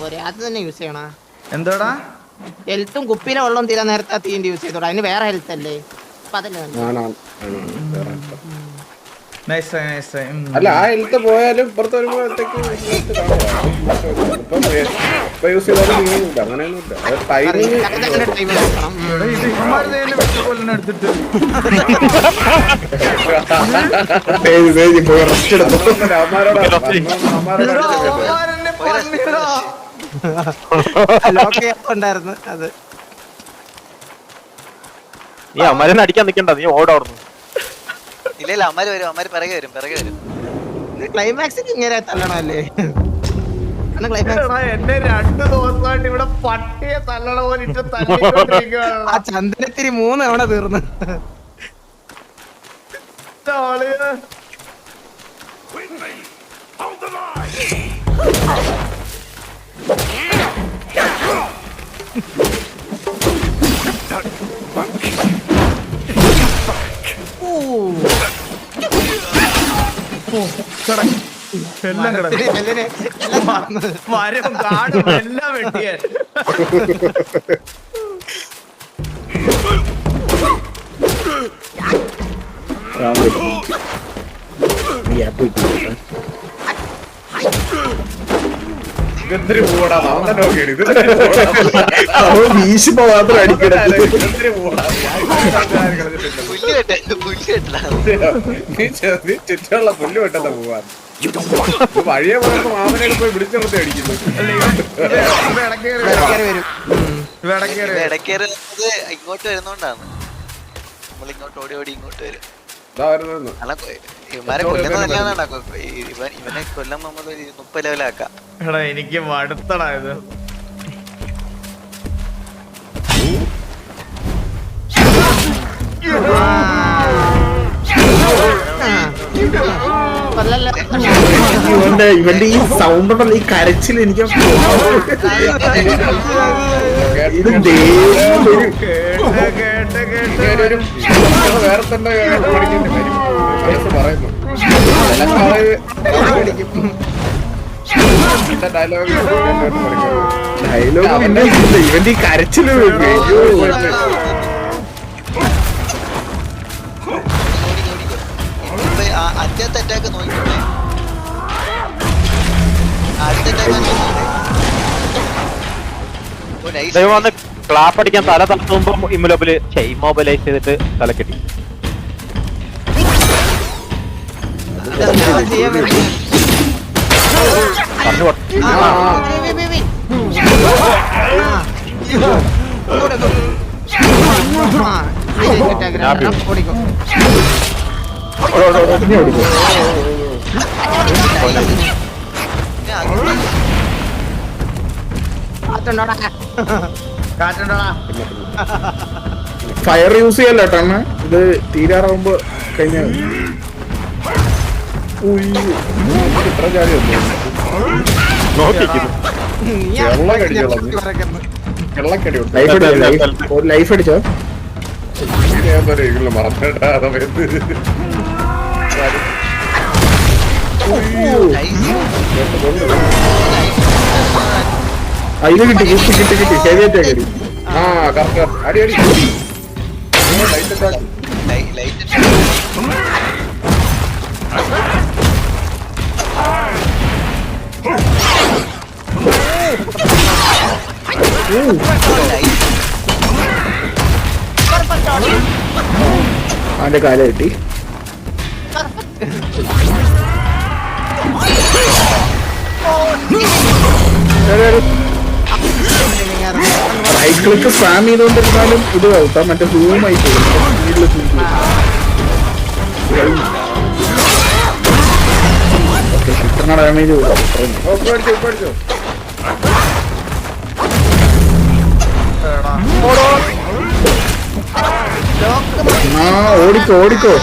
പോരെ. അത് തന്നെ യൂസ് ചെയ്യണ. എന്തോടാ? ഹെൽത്തും കുപ്പിയിലെ വെള്ളം തീരാൻ നേരത്തെ ആ തീന്റെ യൂസ് ചെയ്തോടാ അതിന് വേറെ ഹെൽത്ത് അല്ലേ? അപ്പൊ അതല്ലേ നല്ലത്. ആണാണ് ആണാണ്. വേറെ അർത്ഥം. നൈസ് നൈസ് അല്ല ആ ഹെൽത്ത് പോയാലും ഇപ്പുറത്ത് വരുമ്പോഴത്തേക്ക് ഇപ്പം ഇപ്പൊ യൂസ് ചെയ്താലും നീങ്ങുന്നില്ല അങ്ങനെയൊന്നുമില്ല. അത് ടൈമിങ് അങ്ങനെ ടൈം നോക്കണം ഉം. ഇത് ഇമ്മാരുടെ വെച്ചുകൊല്ലണം എടുത്തിട്ട്. ചെയ്യാറുണ്ടായിരുന്നു അത്. നീ അമ്മരനെ അടിക്കാൻ നിക്കണ്ട നീ ഓടാവുന്നു ഇല്ല ഇല്ല അമ്മര് വരും അമ്മര് പിറകെ വരും പിറകെ വരും. ക്ലൈമാക്സിൽ ഇങ്ങനെ തല്ലണല്ലേ അന്ന് ക്ലൈമാക്സ് എടാ, എന്നെ രണ്ടു ദിവസമായിട്ട് ഇവിടെ പട്ടിയെ തല്ലണ പോലെ ഇട്ട് തല്ലിക്കൊണ്ടിരിക്കുകയാണ് ആ ചന്ദനത്തിരി മൂന്ന് തവണ തീർന്നു. ആളിയാ. കിടക്കും എല്ലാം മറന്ന്. മരം കാടും എല്ലാം വെട്ടിയ ഇതെന്തൊരു പൂടാ അവൻ നോക്കിയാണ് വീശുമ്പോ മാത്രം അടിക്കണം ഇതെന്തൊരു പൂടാ നീ പുല്ല് വെട്ടുന്ന പോവാൻ വഴിയെ പോകുന്ന മാമനെ പോയി വിളിച്ചു നിർത്തി അടിക്കുന്നു ഇങ്ങോട്ട് വരുന്നോണ്ടാണ് നമ്മൾ ഇങ്ങോട്ട് ഓടി ഓടി ഇങ്ങോട്ട് വരും ഇവനെ കൊല്ലം നമ്മൾ മുപ്പത് ലെവലാക്കാം എടാ എനിക്ക് മടുത്തടാ ഇത്. ഇവന്റെ ഇവന്റെ ഈ സൗണ്ട് ഉണ്ടല്ലോ ഈ കരച്ചിൽ എനിക്ക് ഇത് വേറെ തന്നെ പറയുന്നു. ഡയലോഗ് ഡയലോഗ് പിന്നെ ഇവന്റെ ഈ കരച്ചിൽ അയ്യോ. അറ്റത്തെ അറ്റാക്ക് നോക്കിക്കോട്ടെ അടുത്ത അറ്റാക്ക് ക്ലാപ്പ് അടിക്കാൻ തല തട്ടുമ്പോ ഇമ്മൊബിൽ ഇമ്മൊബിലൈസ് ചെയ്തിട്ട് തല കെട്ടി ഓടിക്കോ. ഇനി ഓടിക്കോ. ഫയർ യൂസ് ചെയ്യല്ലോ കേട്ടോ ഇത് തീരാറാവുമ്പോ കഴിഞ്ഞ ഇത്ര നീ ലൈഫ് അടിച്ചോ? ഞാൻ പറയില്ല മറന്നിട്ടാ സമയത്ത്. അതിന് കിട്ടി കിട്ടി കിട്ടി കിട്ടി. ഹെവി അറ്റാക്ക് അടി. ആ കറക്റ്റ് അടി അടി. അവന്റെ കാല കിട്ടി. ക്ലിക്ക് സ്പാം ചെയ്തോണ്ടിരുന്നാലും ഇത് കളിക്കാം മറ്റേ സൂം പോകും ഡാമേജ് ഓടിക്കോ ഓടിക്കോ.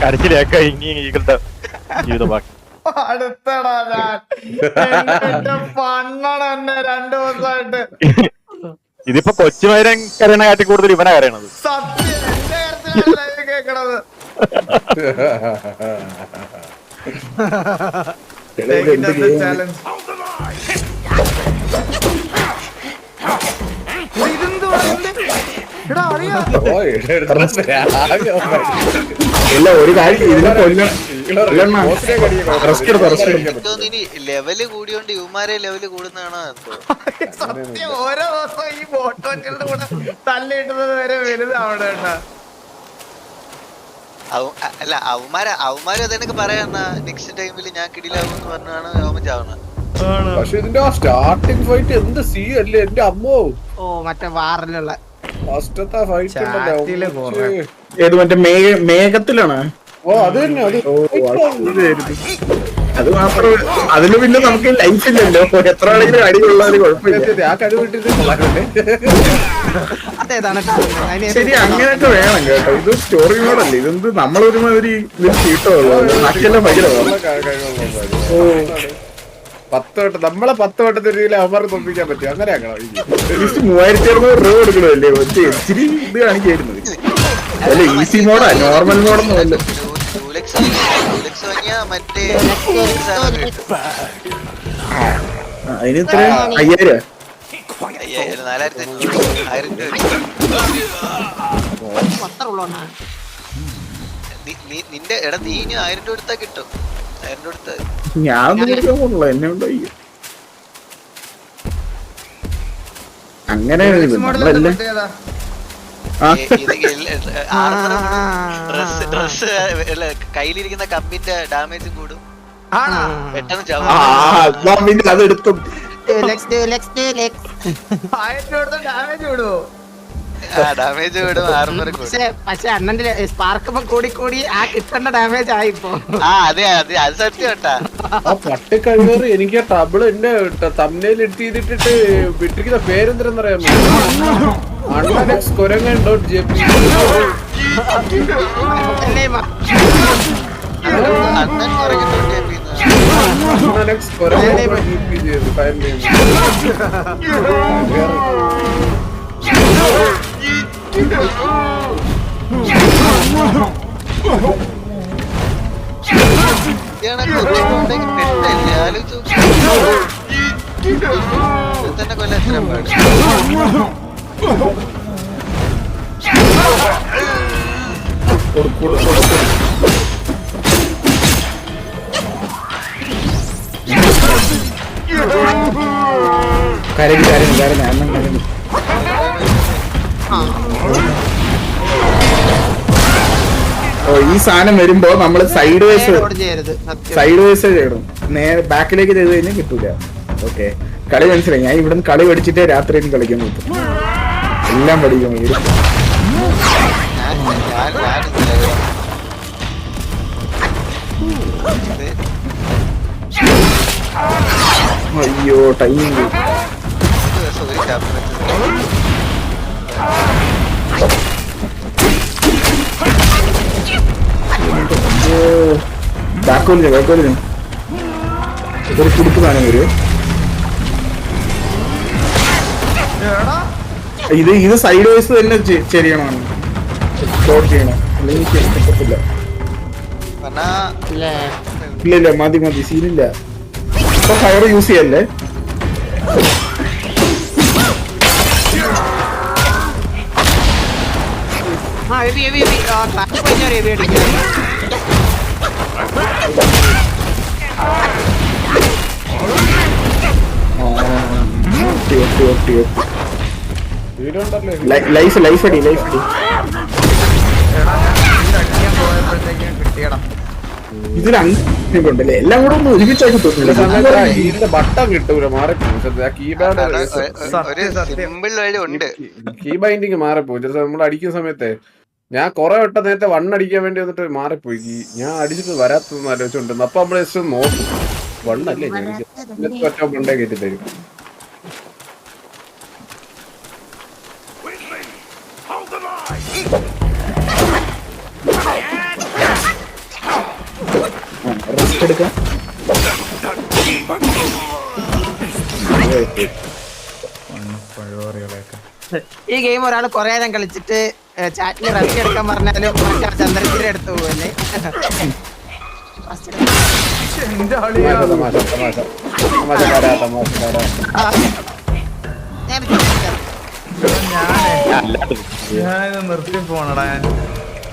കരച്ചിലേക്ക ഇനി ഈകളുടെ ജീവിത ബാക്കി അടുത്തടാ ഞാൻ. എന്റെ പണ്ണട രണ്ടു ദിവസമായിട്ട്. ഇതിപ്പോ കൊച്ചുമൈരൻ കരയണ കാട്ടി കൂടുതൽ ഇവനാ കരയണത് സത്യം എന്റെ ലൈവ് കേക്കണത് എടാ, ഇത് എന്ത് Take it as a game? challenge. ഇത് ഇതെന്തുവാ? എന്ത്? എടാ, അറിയാ? ഇല്ല ഒരു കാര്യം ഇതിനെ കൊല്ലണം ലെവൽ കൂടിയോണ്ട് ഇവന്മാരെ ലെവൽ കൂടുന്നതാണോ സത്യം ഓരോ ദിവസം ഈ ബോട്ടോറ്റുകളുടെ കൂടെ തല്ലിട്ടുന്നത് വരെ വലുതാണ് കേട്ടാ അല്ല അവന്മാര് അവന്മാര് അതെനിക്ക് പറയാന്നാ നെക്സ്റ്റ് ടൈമിൽ ഞാൻ കിടിലാവും എന്ന് പറഞ്ഞാണ് അവൻ ചാവുന്നത് പക്ഷെ ഇതിന്റെ ആ സ്റ്റാർട്ടിംഗ് ഫൈറ്റ് എന്ത് സീ അല്ലേ? എന്റെ അമ്മോ. ഓ മറ്റേ വാറിലുള്ള ഫസ്റ്റത്തെ ഫൈറ്റ് ഉണ്ടല്ലോ. ഏത് മറ്റേ മേഘ മേഘത്തിലാണ്? ഓ അത് തന്നെ അത് മാത്രം അതിന് പിന്നെ നമുക്ക് ലൈഫ് ഇല്ലല്ലോ. എത്ര ആണെങ്കിലും അടിയുള്ളവര് കുഴപ്പമില്ല. ആ അതിന് ശരി അങ്ങനെയൊക്കെ വേണം കേട്ടോ. ഇത് സ്റ്റോറി മോഡല്ലേ ഇതെന്ത് നമ്മളൊരുമാതിരി ഇതിൽ ചീട്ടുള്ളൂ നക്കെല്ലാം ഭയങ്കര ഓ പത്ത് വട്ടം നമ്മളെ പത്ത് വട്ടത്തെ രീതിയിൽ അവന്മാർക്ക് തോൽപ്പിക്കാൻ പറ്റും. അങ്ങനെ മൂവായിരത്തി അറുന്നൂറ് രൂപ കൊടുക്കണമല്ലേ? ഇച്ചിരി ഇത് കാണിക്കായിരുന്നത് അല്ല ഈസി മോഡാ നോർമൽ മോഡൊന്നും അല്ല ടൂലെക്സ് ടൂലെക്സ് വാങ്ങിയ മറ്റേ സാധനം കിട്ടും. ആ, അതിന് ഇത്ര അയ്യായിരം. നിന്റെ എടാ നീ ഇനി ആയിരം രൂപ എടുത്താ കിട്ടും. ആയിരം രൂപ എടുത്താ ഞാൻ എന്നെ കൊണ്ട് അയ്യോ. അങ്ങനെയാണ് നമ്മളെല്ലാം? ഡ്രസ് കയ്യിലിരിക്കുന്ന കമ്പിന്റെ ഡാമേജും കൂടും പെട്ടെന്ന് ചാവും അതെടുത്തു ഡാമേജ് വിടുവോ പക്ഷെ പക്ഷെ അണ്ണന്റെ സ്പാർക്ക് കൂടി കൂടി ആ കിട്ടേണ്ട ഡാമേജ് ആയിപ്പോ ആ അതെ അതെ അത് ആ പട്ടി കഴിവേറി എനിക്ക് ടബിൾ എന്റെ തമ്മനയിൽ എടുത്ത് ചെയ്തിട്ടിട്ട് വിട്ടിരിക്കുന്ന പേരെന്തരെന്നറിയാമോ അണ്ണനെക്സ് കൊരങ്ങൻ ഡോട്ട് ജെ പി അണ്ണൻ ഡോട്ട് ജെ പി ചെയ്തു. തന്നെ കൊല്ലം എത്ര കരഞ്ഞു കരഞ്ഞു കരഞ്ഞു ഓ ഈ സാധനം വരുമ്പോ നമ്മൾ സൈഡ് വൈസ് സൈഡ് വൈസ് ചെയ്യണം. നേരെ ബാക്കിലേക്ക് ചെയ്ത് കഴിഞ്ഞാൽ കിട്ടൂല. ഓക്കെ കളി മനസ്സിലായി. ഞാൻ ഇവിടുന്ന് കളി പഠിച്ചിട്ടേ രാത്രി കളിക്കാൻ പറ്റും. എല്ലാം പഠിക്കും അയ്യോ ടൈം ബാക്കോലിന് ബാക്കോലിന് ഒരു വരും ഇത് ഇത് സൈഡ് വൈസ് തന്നെ ചെറിയണമാണ് ഷോർട്ട് ചെയ്യണം. അല്ലെങ്കിൽ ഇല്ല? ഇല്ല മതി മതി. സീനില്ല ഇപ്പൊ ഫയർ യൂസ് ചെയ്യല്ലേ? എവി എവി എവി ആ ലൈഫ് ലൈഫ് അടി ലൈഫ് അടി. ഇതിൽ അങ്ങനെ ഉണ്ടല്ലേ എല്ലാം കൂടെ ഒന്ന് ഒരുമിച്ചാക്കി ഇതിന്റെ ബട്ടൺ കിട്ടൂല മാറിപ്പോകും ഉണ്ട് കീ ബൈൻഡിങ് ചില നമ്മൾ അടിക്കുന്ന സമയത്തെ ഞാൻ കുറെ വട്ടം നേരത്തെ വണ്ണടിക്കാൻ വേണ്ടി വന്നിട്ട് മാറിപ്പോയി. ഞാൻ അടിച്ചിട്ട് വരാത്തതെന്ന് ആലോചിച്ചുണ്ടെന്ന് അപ്പൊ നമ്മൾ ജസ്റ്റ് നോക്കും. വണ്ണല്ലേ ഞാൻ? ഒറ്റ മണ്ടേ കയറ്റി തരും. ഈ ഗെയിം ഒരാൾ കൊറേ നേരം കളിച്ചിട്ട് ചാറ്റിൽ റസ്റ്റ് എടുക്കാൻ പറഞ്ഞാലും മറ്റേ ചന്ദ്രഗിരി എടുത്തു പോവല്ലേ? നിർത്തി പോണടാ ഞാൻ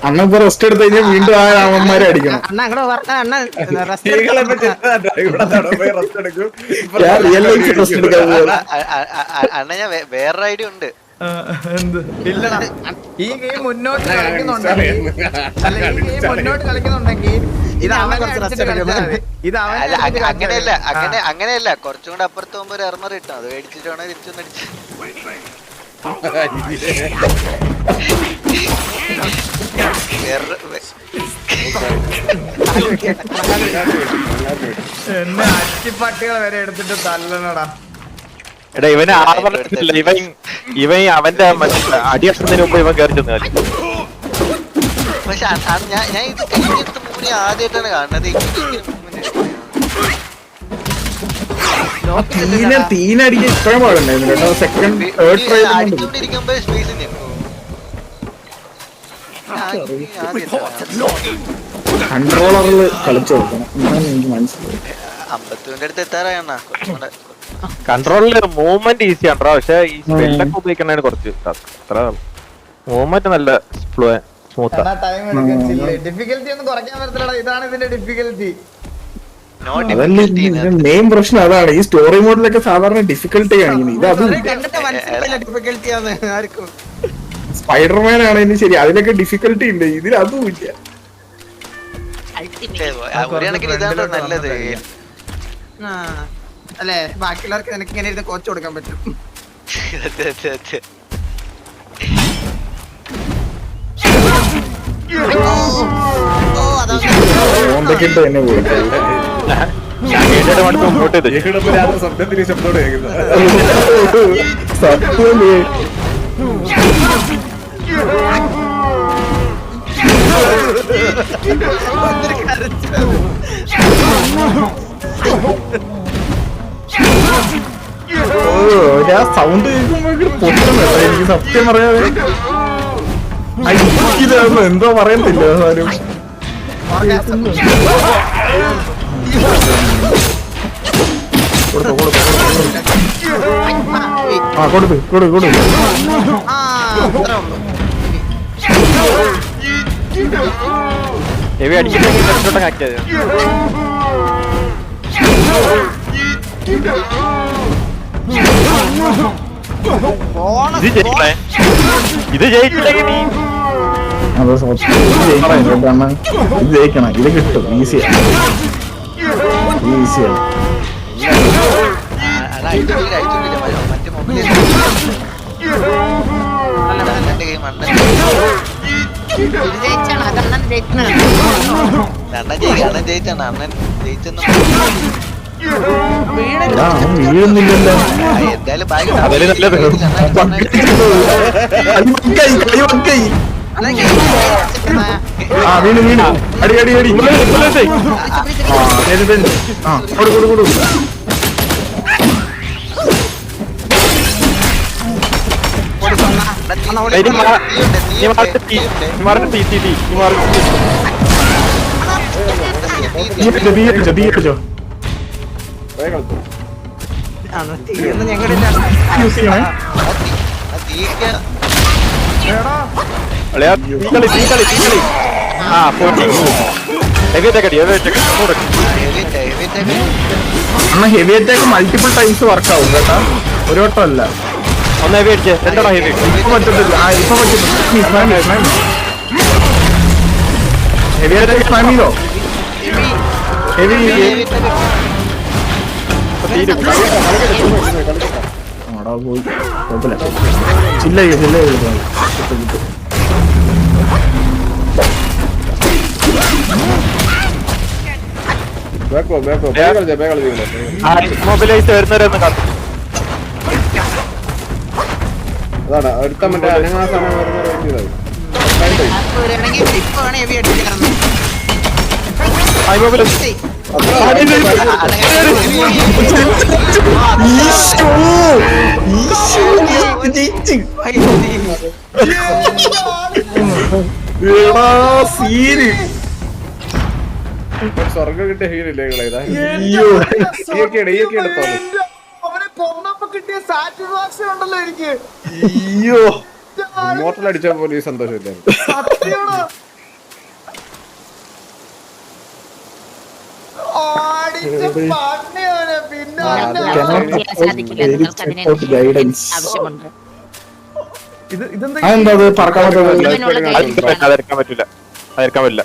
അണ്ണ ഇപ്പൊ റെസ്റ്റ് എടുത്ത് കഴിഞ്ഞാൽ വീണ്ടും ആ രാമന്മാരെ അടിക്കണം. അണ്ണ ഞാൻ വേറൊരു ഐഡിയ ഉണ്ട്. എന്ത്? ഇല്ലടാ. ഈ ഗെയിം മുന്നോട്ട് കളിക്കുന്നുണ്ടെങ്കിൽ അല്ല ഈ ഗെയിം മുന്നോട്ട് കളിക്കുന്നുണ്ടെങ്കിൽ ഇത് അങ്ങനെയല്ല അങ്ങനെ അങ്ങനെയല്ല. കുറച്ചും കൂടെ അപ്പുറത്ത് പോകുമ്പോ ഒരു എർമർ ഇട്ടോ? അത് മേടിച്ചിട്ടാണോ തിരിച്ചു തിരിച്ചൊന്ന്. എന്നെ അച്ചിപ്പട്ടികൾ വരെ എടുത്തിട്ട് തല്ലണടാ. എടാ ഇവന് ആവർത്തില്ല ഇവൻ ഇവൻ അവന്റെ അടിയക്ഷത്തിന് മുമ്പ് ഇവൻ കയറി ചെന്ന് കളി. പക്ഷെ ഞാൻ ഞാൻ ഇത് കഴിഞ്ഞെടുത്ത ആദ്യമായിട്ടാണ് കാണുന്നത്. എടുക്കുന്നത്. തീന തീനടിക്കാൻ ഇത്രയും പാടുണ്ടായിരുന്നു കേട്ടോ. സെക്കൻഡ് തേർഡ് ട്രൈ അടിച്ചോണ്ടിരിക്കുമ്പോ സ്പേസ് കൺട്രോളറിൽ കളിച്ചു കൊടുക്കണം. എന്നാണ് എനിക്ക് മനസ്സിലായി അമ്പത്തൂന്റെ അടുത്ത് കൂടെ കൺട്രോളിൽ മൂവ്മെന്റ് ഈസി ആണോ പക്ഷെ ഈ സ്പെല്ലൊക്കെ ഉപയോഗിക്കണതിന് കുറച്ച്. അത്ര മൂവ്മെന്റ് നല്ല സ്മൂത്ത് ഡിഫിക്കൽറ്റി ഒന്നും കുറയ്ക്കാൻ പറ്റത്തില്ലടാ. ഇതാണ് ഇതിന്റെ ഡിഫിക്കൽറ്റി മെയിൻ പ്രശ്നം. അതാണ്. ഈ സ്റ്റോറി മോഡിലൊക്കെ സാധാരണ ഡിഫിക്കൽട്ടി ആണ് ഇത് അത് കണ്ടിട്ട് മനസ്സിലായില്ല ആണ് ആർക്കും. സ്പൈഡർമാൻ ആണെങ്കിലും ശരി. അതിലൊക്കെ ഡിഫിക്കൽട്ടി ഉണ്ട് ഇതിൽ അതും ഇല്ല. ഒരു കണക്കിന് ഇതാണ് നല്ലത്. ആ. അല്ലേ? ബാക്കിയുള്ളവർക്ക് നിനക്ക് ഇങ്ങനെ ഇരുന്ന് കോച്ച് കൊടുക്കാൻ പറ്റും. ശബ്ദത്തോടെ സത്യമേ ഞാൻ സൗണ്ട് കേൾക്കുമ്പോ പൊട്ടും കേട്ടോ. എനിക്ക് സത്യം പറയാതെ. ഇതായിരുന്നു എന്തോ പറയത്തില്ല ആരും. കൊടുത്തോ കൊടുത്തോ ആ കൊടുത്ത്. കൊടു കൊടു ആ അത്രേ ഉള്ളൂ ഹെവി അടിച്ചിട്ടെങ്കിൽ രക്ഷോട്ടം ആക്കിയത് ബോണസ് ഇത് ജയിക്കണേ ഇത് ജയിക്കില്ലെങ്കിൽ നീ അത് ജയിക്കണം അണ്ണാ. ഇത് ജയിക്കണം ഇത് കിട്ടും ഈസിയാണ് ഈസിയാണ് അണ്ണൻ ജയിച്ചാണ് അണ്ണൻ ജയിച്ചാണ് അണ്ണൻ ജയിച്ചെന്ന് വീഴുന്നില്ലല്ലോ ആ, എന്തായാലും ബാഗ് അതിൽ ജയിച്ചിട്ട് ആ വീണു വീണു അടി അടി അടി ആ കൊടു കൊടു കൊടു ഇനി മാ- ഇനി മാറിട്ട് തീ ഇനി മാറിട്ട് തീ തീ തീ ഇനി മാറിട്ട് തീ തീ അടിച്ചോ തീ അടിച്ചോ തീ അടിച്ചോ തീർന്ന് ഞങ്ങളുടെ യൂസ് ചെയ്യണേ അളിയാ, തീ കളി തീ കളി തീ കളി ആ പോട്ടി ഹെവി അറ്റാക്ക് അടി ഹെവി അറ്റാക്ക് അണ്ണ heavy attack multiple times work ആവും കേട്ടാ. ഒരു വട്ടം അല്ല. ഒന്ന് ഹെവി അടിച്ചേ. രണ്ടെണ്ണം ഹെവി ഇപ്പൊ പറ്റത്തില്ല. ആ ഇപ്പൊ പറ്റത്തില്ല. ഹെവി അറ്റാക്ക് സ്പാം ചെയ്തോ? ഹെവി ആടാ പോയി കുഴപ്പമില്ല ചില്ല ചില്ല കിട്ടും കിട്ടും ബാക്കോ ബാക്കോ ബാക്കളെ ബാക്കളെ മൊബൈലൈസ് വരുന്നവരൊന്ന് അതാണ് അടുത്ത മറ്റേ അനങ്ങാ സമയം വരുന്ന സീന് സ്വർഗം കിട്ടിയ ഹീലില്ലേ ഉണ്ടല്ലോ എനിക്ക്. അയ്യോ. മോട്ടൽ അടിച്ച പോലെ സന്തോഷമില്ലായിരുന്നു ഇതെന്താ പറക്കാൻ പറ്റില്ല. പറ്റില്ല.